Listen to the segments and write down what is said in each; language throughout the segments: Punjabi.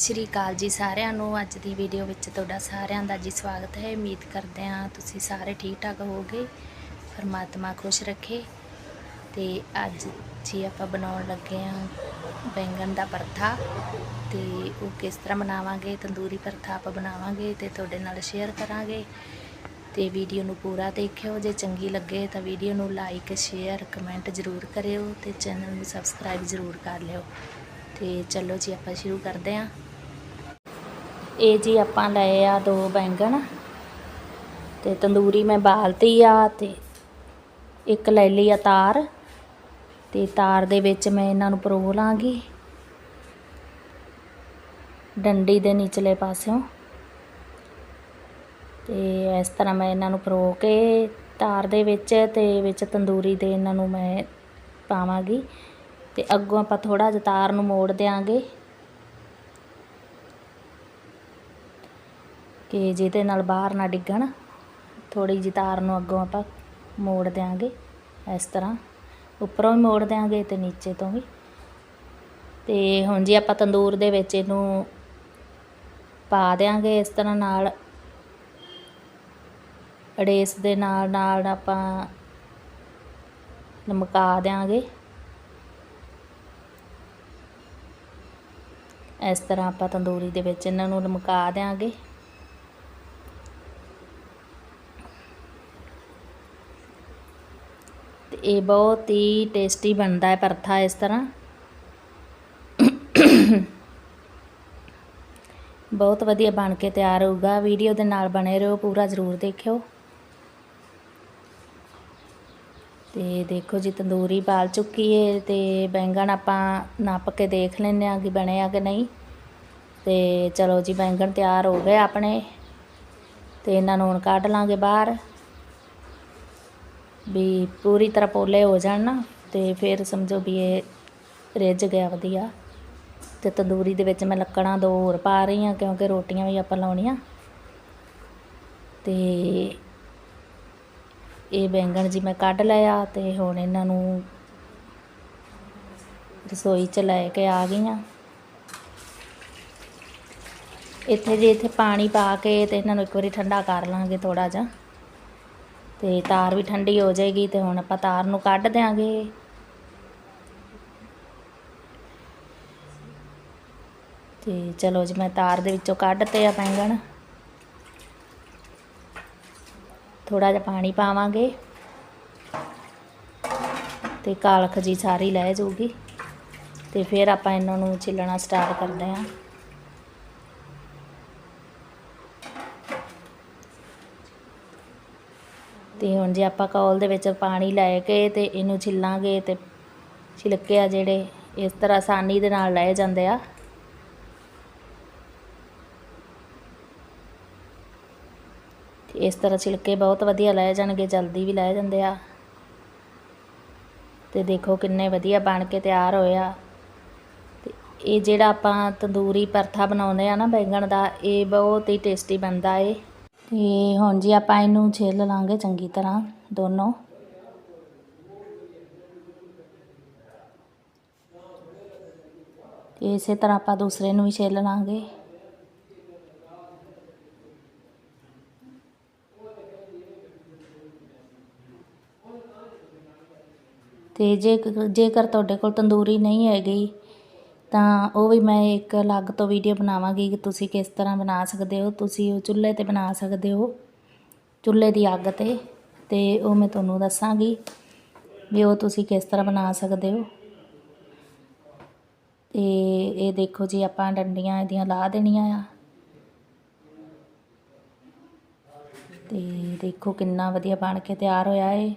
ਸ਼੍ਰੀ ਅਕਾਲ ਜੀ ਸਾਰਿਆਂ ਨੂੰ। ਅੱਜ ਦੀ ਵੀਡੀਓ ਵਿੱਚ ਤੁਹਾਡਾ ਸਾਰਿਆਂ ਦਾ ਜੀ ਸਵਾਗਤ ਹੈ। ਉਮੀਦ ਕਰਦੇ ਹਾਂ ਤੁਸੀਂ ਸਾਰੇ ਠੀਕ ਠਾਕ ਹੋਵੋਗੇ। ਪਰਮਾਤਮਾ ਖੁਸ਼ ਰੱਖੇ। ਤੇ ਅੱਜ ਜੀ ਆਪਾਂ ਬਣਾਉਣ ਲੱਗੇ ਹਾਂ ਬੈਂਗਣ ਦਾ ਪਰਥਾ ਤੇ ਉਹ ਕਿਸ ਤਰ੍ਹਾਂ ਬਣਾਵਾਂਗੇ, ਤੰਦੂਰੀ ਪਰਥਾ ਆਪਾਂ ਬਣਾਵਾਂਗੇ ਤੇ ਤੁਹਾਡੇ ਨਾਲ ਸ਼ੇਅਰ ਕਰਾਂਗੇ। ਤੇ ਵੀਡੀਓ ਨੂੰ ਪੂਰਾ ਦੇਖਿਓ। ਜੇ ਚੰਗੀ ਲੱਗੇ ਤਾਂ ਵੀਡੀਓ ਨੂੰ ਲਾਈਕ ਸ਼ੇਅਰ ਕਮੈਂਟ ਜ਼ਰੂਰ ਕਰਿਓ ਤੇ ਚੈਨਲ ਨੂੰ ਸਬਸਕ੍ਰਾਈਬ ਜ਼ਰੂਰ ਕਰ ਲਿਓ। ਤੇ ਚਲੋ ਜੀ ਆਪਾਂ ਸ਼ੁਰੂ ਕਰਦੇ ਹਾਂ। ਇਹ ਜੀ ਆਪਾਂ ਲਏ ਆ ਦੋ ਬੈਂਗਣ ਤੇ ਤੰਦੂਰੀ ਮੈਂ ਬਾਲਤੀ ਆ ਤੇ ਇੱਕ ਲੈ ਲਈ ਆ ਤਾਰ ਤੇ ਤਾਰ ਦੇ ਵਿੱਚ ਮੈਂ ਇਹਨਾਂ ਨੂੰ ਪਰੋ ਲਾਂਗੀ। ਡੰਡੀ ਦੇ ਨਿਚਲੇ ਪਾਸਿਓਂ। ਤੇ ਇਸ ਤਰ੍ਹਾਂ ਮੈਂ ਇਹਨਾਂ ਨੂੰ ਪਰੋ ਕੇ ਤਾਰ ਦੇ ਵਿੱਚ ਤੇ ਵਿੱਚ ਤੰਦੂਰੀ ਦੇ ਇਹਨਾਂ ਨੂੰ ਮੈਂ ਪਾਵਾਂਗੀ। ਤੇ ਅੱਗੋਂ ਆਪਾਂ ਥੋੜਾ ਜਿਹਾ ਤਾਰ ਨੂੰ ਮੋੜ ਦਿਆਂਗੇ। ਕਿ ਜਿਹਦੇ ਨਾਲ ਬਾਹਰ ਨਾ ਡਿੱਗਣ ਥੋੜੀ ਜਿਹੀ ਤਾਰ ਨੂੰ ਅੱਗੋਂ ਆਪਾਂ ਮੋੜ ਦਿਆਂਗੇ ਇਸ ਤਰ੍ਹਾਂ। ਉੱਪਰੋਂ ਵੀ ਮੋੜ ਦਿਆਂਗੇ ਤੇ ਨੀਚੇ ਤੋਂ ਵੀ। ਤੇ ਹੁਣ ਜੀ ਆਪਾਂ ਤੰਦੂਰ ਦੇ ਵਿੱਚ ਇਹਨੂੰ ਪਾ ਦਿਆਂਗੇ ਇਸ ਤਰ੍ਹਾਂ ਨਾਲ, ਅੜੇਸ ਦੇ ਨਾਲ ਨਾਲ ਆਪਾਂ ਲਮਕਾ ਦਿਆਂਗੇ। ਇਸ ਤਰ੍ਹਾਂ ਆਪਾਂ ਤੰਦੂਰੀ ਦੇ ਵਿੱਚ ਇਹਨਾਂ ਨੂੰ ਲਮਕਾ ਦਿਆਂਗੇ। ਇਹ ਬਹੁਤ ਹੀ ਟੇਸਟੀ ਬਣਦਾ ਹੈ ਪਰਥਾ ਇਸ ਤਰ੍ਹਾਂ। ਬਹੁਤ ਵਧੀਆ ਬਣ ਕੇ ਤਿਆਰ ਹੋਊਗਾ। ਵੀਡੀਓ ਦੇ ਨਾਲ ਬਣੇ ਰਹੋ, ਪੂਰਾ ਜ਼ਰੂਰ ਦੇਖਿਓ। ਤੇ ਦੇਖੋ ਜੀ, ਤੰਦੂਰੀ ਬਾਲ ਚੁੱਕੀ ਏ ਤੇ ਬੈਂਗਣ ਆਪਾਂ ਨੱਪ ਕੇ ਦੇਖ ਲੈਂਦੇ ਆ ਕਿ ਬਣੇ ਆ ਕਿ ਨਹੀਂ। ਤੇ ਚਲੋ ਜੀ, ਬੈਂਗਣ ਤਿਆਰ ਹੋ ਗਏ ਆਪਣੇ ਤੇ ਇਹਨਾਂ ਨੂੰ ਹੁਣ ਕੱਢ ਲਾਂਗੇ ਬਾਹਰ। ਵੀ ਪੂਰੀ ਤਰ੍ਹਾਂ ਪੋਲੇ ਹੋ ਜਾਣ ਨਾ ਅਤੇ ਫਿਰ ਸਮਝੋ ਵੀ ਇਹ ਰਿੱਝ ਗਿਆ ਵਧੀਆ। ਅਤੇ ਤੰਦੂਰੀ ਦੇ ਵਿੱਚ ਮੈਂ ਲੱਕੜਾਂ ਦੋ ਹੋਰ ਪਾ ਰਹੀ ਹਾਂ, ਕਿਉਂਕਿ ਰੋਟੀਆਂ ਵੀ ਆਪਾਂ ਲਾਉਣੀਆਂ। ਅਤੇ ਇਹ ਬੈਂਗਣ ਜੀ ਮੈਂ ਕੱਢ ਲਿਆ ਅਤੇ ਹੁਣ ਇਹਨਾਂ ਨੂੰ ਰਸੋਈ ਚ ਲੈ ਕੇ ਆ ਗਈ ਹਾਂ। ਇੱਥੇ ਜੇ ਇੱਥੇ ਪਾਣੀ ਪਾ ਕੇ ਤੇ ਇਹਨਾਂ ਨੂੰ ਇੱਕ ਵਾਰੀ ਠੰਡਾ ਕਰ ਲਾਂਗੇ ਥੋੜਾ ਜਿਹਾ। ਤੇ ਤਾਰ ਵੀ ਠੰਡੀ ਹੋ ਜਾਏਗੀ ਤੇ ਹੁਣ ਆਪਾਂ ਤਾਰ ਨੂੰ ਕੱਢ ਦਿਆਂਗੇ। ਤੇ ਚਲੋ ਜੀ, ਮੈਂ ਤਾਰ ਦੇ ਵਿੱਚੋਂ ਕੱਢ ਤੇ ਆ ਬੈਂਗਣ। ਥੋੜਾ ਜਿਹਾ ਪਾਣੀ ਪਾਵਾਂਗੇ। ਤੇ ਕਾਲਖ ਜੀ ਸਾਰੀ ਲੈ ਜਾਊਗੀ। ਤੇ ਫਿਰ ਆਪਾਂ ਇਹਨਾਂ ਨੂੰ ਛਿੱਲਣਾ ਸਟਾਰਟ ਕਰਦੇ ਹਾਂ ਤੇ ਹੁਣ ਜੇ ਆਪਾਂ ਕੌਲ ਦੇ ਵਿੱਚ ਪਾਣੀ ਲੈ ਕੇ ਤੇ ਇਹਨੂੰ ਛਿੱਲਾਂਗੇ ਤੇ ਛਿਲਕੇ ਆ ਜਿਹੜੇ ਇਸ ਤਰ੍ਹਾਂ ਆਸਾਨੀ ਦੇ ਨਾਲ ਲਏ ਜਾਂਦੇ ਆ। ਇਸ ਤਰ੍ਹਾਂ ਛਿਲਕੇ ਬਹੁਤ ਵਧੀਆ ਲੈ ਜਾਣਗੇ, ਜਲਦੀ ਵੀ ਲੈ ਜਾਂਦੇ ਆ। ਤੇ ਦੇਖੋ ਕਿੰਨੇ ਵਧੀਆ ਬਣ ਕੇ ਤਿਆਰ ਹੋਏ ਆ। ਤੇ ਇਹ ਜਿਹੜਾ ਆਪਾਂ ਤੰਦੂਰੀ ਪਰਥਾ ਬਣਾਉਂਦੇ ਆ ਨਾ ਬੈਂਗਣ ਦਾ, ਇਹ ਬਹੁਤ ਹੀ ਟੇਸਟੀ ਬਣਦਾ ਏ। ਤੇ ਹੁਣ ਜੀ ਆਪਾਂ ਇਹਨੂੰ ਛਿੱਲ ਲਾਂਗੇ ਚੰਗੀ ਤਰ੍ਹਾਂ, ਦੋਨੋਂ। ਤੇ ਇਸੇ ਤਰ੍ਹਾਂ ਆਪਾਂ ਦੂਸਰੇ ਨੂੰ ਵੀ ਛਿੱਲ ਲਾਂਗੇ। ਤੇ ਜੇ ਜੇਕਰ ਤੁਹਾਡੇ ਕੋਲ ਤੰਦੂਰੀ ਨਹੀਂ ਹੈਗੀ ਤਾਂ ਉਹ ਵੀ ਮੈਂ ਇੱਕ ਅਲੱਗ ਤੋਂ ਵੀਡੀਓ ਬਣਾਵਾਂਗੀ ਕਿ ਤੁਸੀਂ ਕਿਸ ਤਰ੍ਹਾਂ ਬਣਾ ਸਕਦੇ ਹੋ, ਤੁਸੀਂ ਉਹ ਚੁੱਲ੍ਹੇ ਤੇ ਬਣਾ ਸਕਦੇ ਹੋ, ਚੁੱਲ੍ਹੇ ਦੀ ਅੱਗ ਤੇ ਤੇ ਉਹ ਮੈਂ ਤੁਹਾਨੂੰ ਦੱਸਾਂਗੀ ਵੀ ਉਹ ਤੁਸੀਂ ਕਿਸ ਤਰ੍ਹਾਂ ਬਣਾ ਸਕਦੇ ਹੋ। ਤੇ ਇਹ ਦੇਖੋ ਜੀ, ਆਪਾਂ ਡੰਡੀਆਂ ਇਹਦੀਆਂ ਲਾ ਦੇਣੀਆਂ ਆ। ਤੇ ਦੇਖੋ ਕਿੰਨਾ ਵਧੀਆ ਬਣ ਕੇ ਤਿਆਰ ਹੋਇਆ ਏ।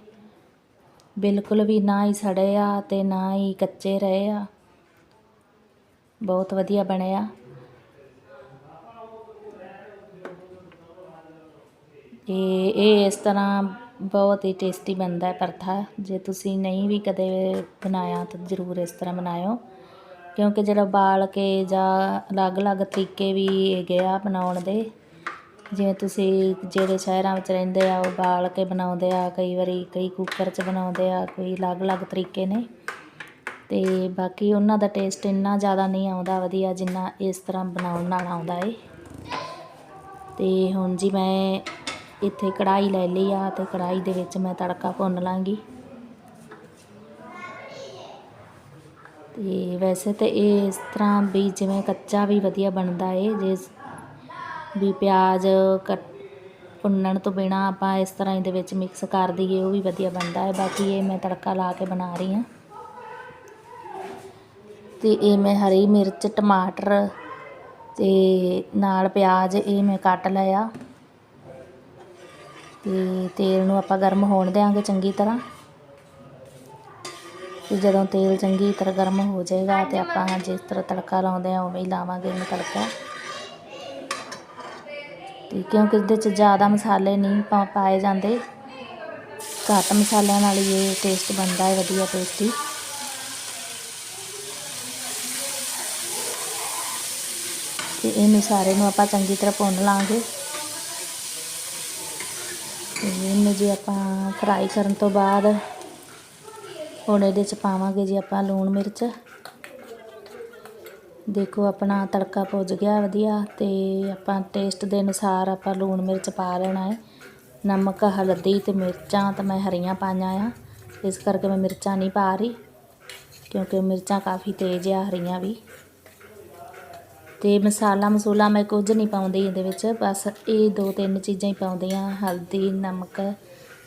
ਬਿਲਕੁਲ ਵੀ ਨਾ ਹੀ ਸੜੇ ਆ ਤੇ ਨਾ ਹੀ ਕੱਚੇ ਰਹੇ ਆ। ਬਹੁਤ ਵਧੀਆ ਬਣਿਆ। ਇਹ ਇਹ ਇਸ ਤਰ੍ਹਾਂ ਬਹੁਤ ਹੀ ਟੇਸਟੀ ਬਣਦਾ ਹੈ ਪਰਥਾ। ਜੇ ਤੁਸੀਂ ਨਹੀਂ ਵੀ ਕਦੇ ਬਣਾਇਆ ਤਾਂ ਜ਼ਰੂਰ ਇਸ ਤਰ੍ਹਾਂ ਬਣਾਇਓ। ਕਿਉਂਕਿ ਜਿਹੜਾ ਬਾਲ ਕੇ ਜਾਂ ਅਲੱਗ-ਅਲੱਗ ਤਰੀਕੇ ਵੀ ਹੈਗੇ ਆ ਬਣਾਉਣ ਦੇ, ਜਿਵੇਂ ਤੁਸੀਂ ਜਿਹੜੇ ਸ਼ਹਿਰਾਂ ਵਿੱਚ ਰਹਿੰਦੇ ਆ ਉਹ ਬਾਲ ਕੇ ਬਣਾਉਂਦੇ ਆ, ਕਈ ਵਾਰੀ ਕਈ ਕੁੱਕਰ 'ਚ ਬਣਾਉਂਦੇ ਆ, ਕੋਈ ਅਲੱਗ-ਅਲੱਗ ਤਰੀਕੇ ਨੇ। ਤੇ ਬਾਕੀ ਉਹਨਾਂ ਦਾ ਟੇਸਟ ਇੰਨਾ ਜ਼ਿਆਦਾ ਨਹੀਂ ਆਉਂਦਾ ਵਧੀਆ ਜਿੰਨਾ ਇਸ ਤਰ੍ਹਾਂ ਬਣਾਉਣ ਨਾਲ ਆਉਂਦਾ ਏ। ਤੇ ਹੁਣ ਜੀ ਮੈਂ ਇੱਥੇ ਕੜਾਈ ਲੈ ਲਈ ਆ ਤੇ ਕੜਾਈ ਦੇ ਵਿੱਚ ਮੈਂ ਤੜਕਾ ਭੁੰਨ ਲਾਂਗੀ। ਤੇ ਵੈਸੇ ਤੇ ਇਹ ਇਸ ਤਰ੍ਹਾਂ ਵੀ ਜਿਵੇਂ ਕੱਚਾ ਵੀ ਵਧੀਆ ਬਣਦਾ ਏ ਜੇ ਵੀ ਪਿਆਜ਼ ਕੱਟ ਭੁੰਨਣ ਤੋਂ ਬਿਨਾ ਆਪਾਂ ਇਸ ਤਰ੍ਹਾਂ ਇਹਦੇ ਵਿੱਚ ਮਿਕਸ ਕਰ ਦਈਏ, ਉਹ ਵੀ ਵਧੀਆ ਬਣਦਾ ਹੈ ਬਾਕੀ ਇਹ ਮੈਂ ਤੜਕਾ ਲਾ ਕੇ ਬਣਾ ਰਹੀ ਹਾਂ। ਅਤੇ ਇਹ ਮੈਂ ਹਰੀ ਮਿਰਚ, ਟਮਾਟਰ ਅਤੇ ਨਾਲ ਪਿਆਜ਼ ਇਹ ਮੈਂ ਕੱਟ ਲਿਆ। ਅਤੇ ਤੇਲ ਨੂੰ ਆਪਾਂ ਗਰਮ ਹੋਣ ਦੇਵਾਂਗੇ ਚੰਗੀ ਤਰ੍ਹਾਂ। ਤੇ ਜਦੋਂ ਤੇਲ ਚੰਗੀ ਤਰ੍ਹਾਂ ਗਰਮ ਹੋ ਜਾਏਗਾ ਤੇ ਆਪਾਂ ਜਿਸ ਤਰ੍ਹਾਂ ਤੜਕਾ ਲਾਉਂਦੇ ਆ ਉਵੇਂ ਹੀ ਲਾਵਾਂਗੇ ਇਹਨੂੰ ਤੜਕਾ। ਤੇ ਕਿਉਂਕਿ ਇਹਦੇ 'ਚ ਜ਼ਿਆਦਾ ਮਸਾਲੇ ਨਹੀਂ ਪਾਏ ਜਾਂਦੇ। ਘੱਟ ਮਸਾਲਿਆਂ ਨਾਲ ਹੀ ਇਹ ਟੇਸਟ ਬਣਦਾ ਹੈ, ਵਧੀਆ ਟੇਸਟੀ ਤੇ ਇਹਨੂੰ ਸਾਰੇ ਨੂੰ ਆਪਾਂ ਚੰਗੀ ਤਰ੍ਹਾਂ ਭੁੰਨ ਲਾਂਗੇ। ਤੇ ਇਹਨੂੰ ਜੇ ਆਪਾਂ ਫਰਾਈ ਕਰਨ ਤੋਂ ਬਾਅਦ ਹੁਣ ਇਹਦੇ 'ਚ ਪਾਵਾਂਗੇ ਜੀ ਆਪਾਂ ਲੂਣ ਮਿਰਚ। ਦੇਖੋ ਆਪਣਾ ਤੜਕਾ ਪੁੱਜ ਗਿਆ ਵਧੀਆ ਤੇ ਆਪਾਂ ਟੇਸਟ ਦੇ ਅਨੁਸਾਰ ਆਪਾਂ ਲੂਣ ਮਿਰਚ ਪਾ ਲੈਣਾ ਹੈ। ਨਮਕ, ਹਲਦੀ ਤੇ ਮਿਰਚਾਂ ਤਾਂ ਮੈਂ ਹਰੀਆਂ ਪਾਈਆਂ ਆ। ਇਸ ਕਰਕੇ ਮੈਂ ਮਿਰਚਾਂ ਨਹੀਂ ਪਾ ਰਹੀ ਕਿਉਂਕਿ ਮਿਰਚਾਂ ਕਾਫੀ ਤੇਜ਼ ਆ, ਹਰੀਆਂ ਵੀ। ਤੇ ਮਸਾਲਾ ਮਸੂਲਾ ਮੈਂ ਕੁਝ ਨਹੀਂ ਪਾਉਂਦੀ ਇਹਦੇ ਵਿੱਚ, ਬਸ ਇਹ ਦੋ ਤਿੰਨ ਚੀਜ਼ਾਂ ਹੀ ਪਾਉਂਦੀ ਆ ਹਲਦੀ, ਨਮਕ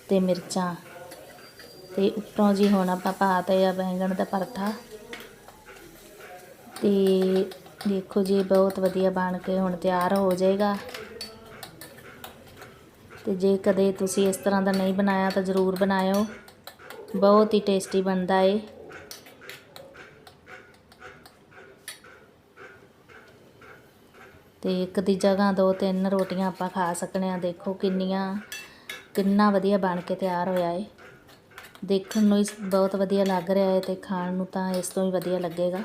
ਤੇ ਮਿਰਚਾਂ। ਤੇ ਉੱਪਰੋਂ ਜੀ ਹੁਣ ਆਪਾਂ ਪਾਤੇ ਆ ਬੈਂਗਣ ਦਾ ਪਰਠਾ। ਤੇ ਦੇਖੋ ਜੀ ਬਹੁਤ ਵਧੀਆ ਬਣ ਕੇ ਹੁਣ ਤਿਆਰ ਹੋ ਜਾਏਗਾ। ਤੇ ਜੇ ਕਦੇ ਤੁਸੀਂ ਇਸ ਤਰ੍ਹਾਂ ਦਾ ਨਹੀਂ ਬਣਾਇਆ ਤਾਂ ਜ਼ਰੂਰ ਬਣਾਇਓ। ਬਹੁਤ ਹੀ ਟੇਸਟੀ ਬਣਦਾ ਏ। ਅਤੇ ਇੱਕ ਦੀ ਜਗ੍ਹਾ ਦੋ ਤਿੰਨ ਰੋਟੀਆਂ ਆਪਾਂ ਖਾ ਸਕਦੇ ਹਾਂ ਦੇਖੋ ਕਿੰਨੀਆਂ, ਕਿੰਨਾ ਵਧੀਆ ਬਣ ਕੇ ਤਿਆਰ ਹੋਇਆ ਏ। ਦੇਖਣ ਨੂੰ ਹੀ ਬਹੁਤ ਵਧੀਆ ਲੱਗ ਰਿਹਾ ਹੈ ਤੇ ਖਾਣ ਨੂੰ ਤਾਂ ਇਸ ਤੋਂ ਹੀ ਵਧੀਆ ਲੱਗੇਗਾ।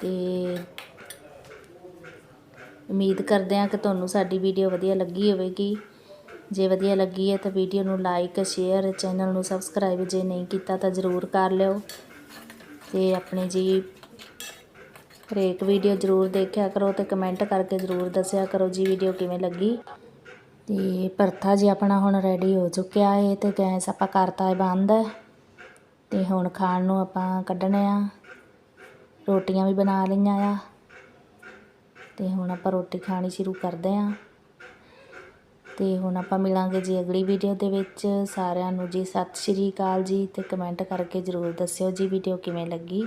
ਤੇ ਉਮੀਦ ਕਰਦੇ ਹਾਂ ਕਿ ਤੁਹਾਨੂੰ ਸਾਡੀ ਵੀਡੀਓ ਵਧੀਆ ਲੱਗੀ ਹੋਵੇਗੀ। ਜੇ ਵਧੀਆ ਲੱਗੀ ਹੈ ਤਾਂ ਵੀਡੀਓ ਨੂੰ ਲਾਈਕ, ਸ਼ੇਅਰ, ਚੈਨਲ ਨੂੰ ਸਬਸਕ੍ਰਾਈਬ ਜੇ ਨਹੀਂ ਕੀਤਾ ਤਾਂ ਜ਼ਰੂਰ ਕਰ ਲਿਓ। ਤੇ ਆਪਣੇ ਜੀ ਹਰੇਕ ਵੀਡੀਓ ਜ਼ਰੂਰ ਦੇਖਿਆ ਕਰੋ ਤੇ ਕਮੈਂਟ ਕਰਕੇ ਜ਼ਰੂਰ ਦੱਸਿਆ ਕਰੋ ਜੀ ਵੀਡੀਓ ਕਿਵੇਂ ਲੱਗੀ। ਤੇ ਪਰਥਾ ਜੀ ਆਪਣਾ ਹੁਣ ਰੈਡੀ ਹੋ ਚੁੱਕਿਆ ਹੈ ਤੇ ਗੈਸ ਆਪਾਂ ਕਰਤਾ ਹੈ ਬੰਦ। ਤੇ ਹੁਣ ਖਾਣ ਨੂੰ ਆਪਾਂ ਕੱਢਣੇ ਆ। ਰੋਟੀਆਂ ਵੀ ਬਣਾ ਲਈਆਂ ਆ। ਤੇ ਹੁਣ ਆਪਾਂ ਰੋਟੀ ਖਾਣੀ ਸ਼ੁਰੂ ਕਰਦੇ ਆ। ਤੇ ਹੁਣ ਆਪਾਂ ਮਿਲਾਂਗੇ ਜੀ ਅਗਲੀ ਵੀਡੀਓ ਦੇ ਵਿੱਚ। ਸਾਰਿਆਂ ਨੂੰ ਜੀ ਸਤਿ ਸ਼੍ਰੀ ਅਕਾਲ ਜੀ ਤੇ ਕਮੈਂਟ ਕਰਕੇ ਜ਼ਰੂਰ ਦੱਸਿਓ ਜੀ ਵੀਡੀਓ ਕਿਵੇਂ ਲੱਗੀ।